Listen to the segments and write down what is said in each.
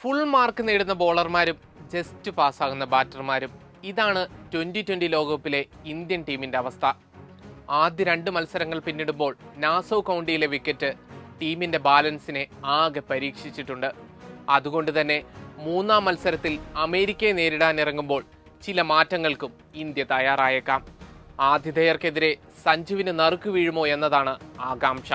Full mark നേടുന്ന ബോളർമാരും just പാസ്സാകുന്ന ബാറ്റർമാരും ഇതാണ് twenty twenty ലോകകപ്പിലെ ഇന്ത്യൻ ടീമിന്റെ അവസ്ഥ. ആദ്യ രണ്ട് മത്സരങ്ങൾ പിന്നിടുമ്പോൾ നാസോ കൗണ്ടിയിലെ വിക്കറ്റ് ടീമിന്റെ ബാലൻസിനെ ആകെ പരീക്ഷിച്ചിട്ടുണ്ട്. അതുകൊണ്ട് തന്നെ മൂന്നാം മത്സരത്തിൽ അമേരിക്കയെ നേരിടാനിറങ്ങുമ്പോൾ ചില മാറ്റങ്ങൾക്കും ഇന്ത്യ തയ്യാറായേക്കാം. ആതിഥേയർക്കെതിരെ സഞ്ജുവിന് നറുക്ക് വീഴുമോ എന്നതാണ് ആകാംക്ഷ.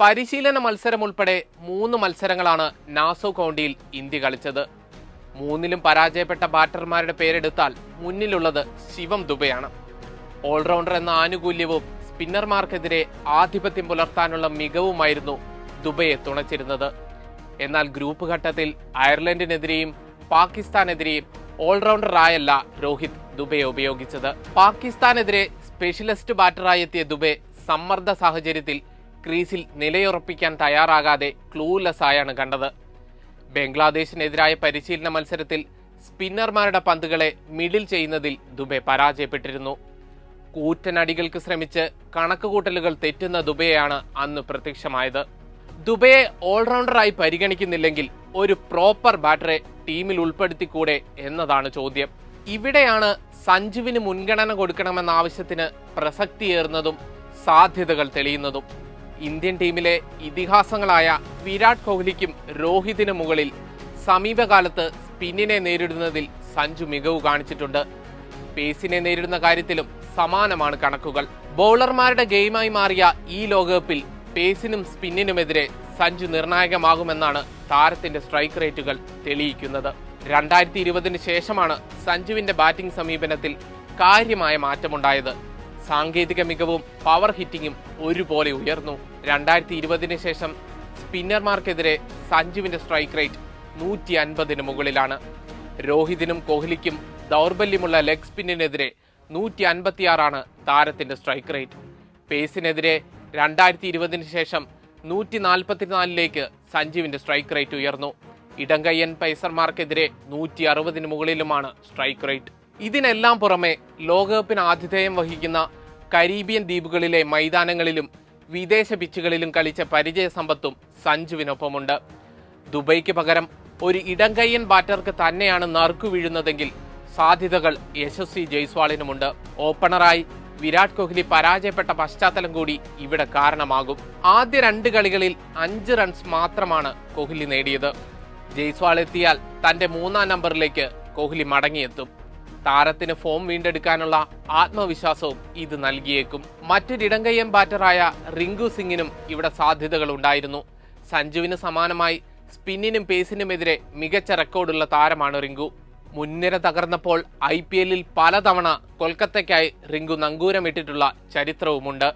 പരിശീലന മത്സരം ഉൾപ്പെടെ മൂന്ന് മത്സരങ്ങളാണ് നാസോ കൗണ്ടിയിൽ ഇന്ത്യ കളിച്ചത്. മൂന്നിലും പരാജയപ്പെട്ട ബാറ്റർമാരുടെ പേരെടുത്താൽ മുന്നിലുള്ളത് ശിവം ദുബെയാണ്. ഓൾറൗണ്ടർ എന്ന ആനുകൂല്യവും സ്പിന്നർമാർക്കെതിരെ ആധിപത്യം പുലർത്താനുള്ള മികവുമായിരുന്നു ദുബയെ തുണച്ചിരുന്നത്. എന്നാൽ ഗ്രൂപ്പ് ഘട്ടത്തിൽ അയർലൻഡിനെതിരെയും പാകിസ്ഥാനെതിരെയും ഓൾറൗണ്ടറായല്ല രോഹിത് ദുബയെ ഉപയോഗിച്ചത്. പാകിസ്ഥാനെതിരെ സ്പെഷ്യലിസ്റ്റ് ബാറ്ററായി എത്തിയ ദുബെ സമ്മർദ്ദ സാഹചര്യത്തിൽ ക്രീസിൽ നിലയുറപ്പിക്കാൻ തയ്യാറാകാതെ ക്ലൂലെസ് ആയാണ് കണ്ടത്. ബംഗ്ലാദേശിനെതിരായ പരിശീലന മത്സരത്തിൽ സ്പിന്നർമാരുടെ പന്തുകളെ മിഡിൽ ചെയ്യുന്നതിൽ ദുബെ പരാജയപ്പെട്ടിരുന്നു. കൂറ്റനടികൾക്ക് ശ്രമിച്ച് കണക്കുകൂട്ടലുകൾ തെറ്റുന്ന ദുബെയാണ് അന്ന് പ്രത്യക്ഷമായത്. ദുബയെ ഓൾറൗണ്ടറായി പരിഗണിക്കുന്നില്ലെങ്കിൽ ഒരു പ്രോപ്പർ ബാറ്ററെ ടീമിൽ ഉൾപ്പെടുത്തിക്കൂടെ എന്നതാണ് ചോദ്യം. ഇവിടെയാണ് സഞ്ജുവിന് മുൻഗണന കൊടുക്കണമെന്ന ആവശ്യത്തിന് പ്രസക്തിയേറുന്നതും സാധ്യതകൾ തെളിയുന്നതും. ഇന്ത്യൻ ടീമിലെ ഇതിഹാസങ്ങളായ വിരാട് കോഹ്ലിക്കും രോഹിതിനു മുകളിൽ സമീപകാലത്ത് സ്പിന്നിനെ നേരിടുന്നതിൽ സഞ്ജു മികവ് കാണിച്ചിട്ടുണ്ട്. പേസിനെ നേരിടുന്ന കാര്യത്തിലും സമാനമാണ് കണക്കുകൾ. ബൗളർമാരുടെ ഗെയിമായി മാറിയ ഈ ലോകകപ്പിൽ പേസിനും സ്പിന്നിനുമെതിരെ സഞ്ജു നിർണായകമാകുമെന്നാണ് താരത്തിന്റെ സ്ട്രൈക്ക് റേറ്റുകൾ തെളിയിക്കുന്നത്. രണ്ടായിരത്തി ഇരുപതിന് ശേഷമാണ് സഞ്ജുവിന്റെ ബാറ്റിംഗ് സമീപനത്തിൽ കാര്യമായ മാറ്റമുണ്ടായത്. സാങ്കേതിക മികവും പവർ ഹിറ്റിങ്ങും ഒരുപോലെ ഉയർന്നു. രണ്ടായിരത്തി ഇരുപതിന് ശേഷം സ്പിന്നർമാർക്കെതിരെ സഞ്ജുവിന്റെ സ്ട്രൈക്ക് റേറ്റ് നൂറ്റി അൻപതിന് മുകളിലാണ്. രോഹിതിനും കോഹ്ലിക്കും ദൗർബല്യമുള്ള ലെഗ് സ്പിന്നിനെതിരെ നൂറ്റി അൻപത്തിയാറാണ് താരത്തിന്റെ സ്ട്രൈക്ക് റേറ്റ് പേസിനെതിരെ രണ്ടായിരത്തി ഇരുപതിന് ശേഷം നൂറ്റി നാൽപ്പത്തിനാലിലേക്ക് സഞ്ജുവിന്റെ സ്ട്രൈക്ക് റേറ്റ് ഉയർന്നു. ഇടങ്കയ്യൻ പൈസർമാർക്കെതിരെ നൂറ്റി അറുപതിന് മുകളിലുമാണ് സ്ട്രൈക്ക് റേറ്റ് ഇതിനെല്ലാം പുറമെ ലോകകപ്പിന് ആതിഥേയം വഹിക്കുന്ന കരീബിയൻ ദ്വീപുകളിലെ മൈതാനങ്ങളിലും വിദേശ പിച്ചുകളിലും കളിച്ച പരിചയ സമ്പത്തും സഞ്ജുവിനൊപ്പമുണ്ട്. ദുബൈക്ക് പകരം ഒരു ഇടങ്കയ്യൻ ബാറ്റർക്ക് തന്നെയാണ് നറുക്കു വീഴുന്നതെങ്കിൽ സാധ്യതകൾ യശസ്വി ജയ്സ്വാളിനുമുണ്ട്. ഓപ്പണറായി വിരാട് കോഹ്ലി പരാജയപ്പെട്ട പശ്ചാത്തലം കൂടി ഇവിടെ കാരണമാകും. ആദ്യ രണ്ട് കളികളിൽ അഞ്ച് റൺസ് മാത്രമാണ് കോഹ്ലി നേടിയത്. ജയ്സ്വാൾ എത്തിയാൽ തന്റെ മൂന്നാം നമ്പറിലേക്ക് കോഹ്ലി മടങ്ങിയെത്തും. താരത്തിന് ഫോം വീണ്ടെടുക്കാനുള്ള ആത്മവിശ്വാസവും ഇത് നൽകിയേക്കും. മറ്റൊരിടങ്കയ്യൻ ബാറ്ററായ റിങ്കു സിംഗിനും ഇവിടെ സാധ്യതകൾ ഉണ്ടായിരുന്നു. സഞ്ജുവിന് സമാനമായി സ്പിന്നിനും പേസിനുമെതിരെ മികച്ച റെക്കോർഡുള്ള താരമാണ് റിങ്കു. മുൻനിര തകർന്നപ്പോൾ ഐ പി എല്ലിൽ പലതവണ കൊൽക്കത്തയ്ക്കായി റിങ്കു നങ്കൂരമിട്ടിട്ടുള്ള ചരിത്രവുമുണ്ട്.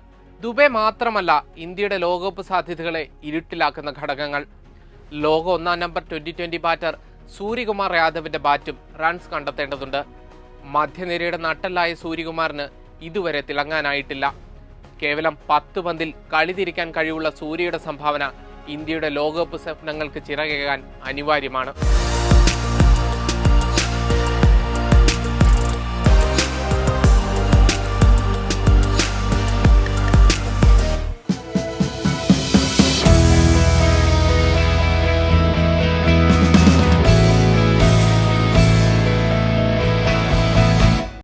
ദുബെ മാത്രമല്ല ഇന്ത്യയുടെ ലോകകപ്പ് സാധ്യതകളെ ഇരുട്ടിലാക്കുന്ന ഘടകങ്ങൾ. ലോക ഒന്നാം number twenty twenty batter Suryakumar യാദവിന്റെ ബാറ്റും റൺസ് കണ്ടെത്തേണ്ടതുണ്ട്. മധ്യനിരയുടെ നട്ടല്ലായ സൂര്യകുമാറിന് ഇതുവരെ തിളങ്ങാനായിട്ടില്ല. കേവലം പത്ത് പന്തിൽ കളിതിരിക്കാൻ കഴിവുള്ള സൂര്യയുടെ സംഭാവന ഇന്ത്യയുടെ ലോകകപ്പ് സ്വപ്നങ്ങൾക്ക് ചിറകേകാൻ അനിവാര്യമാണ്.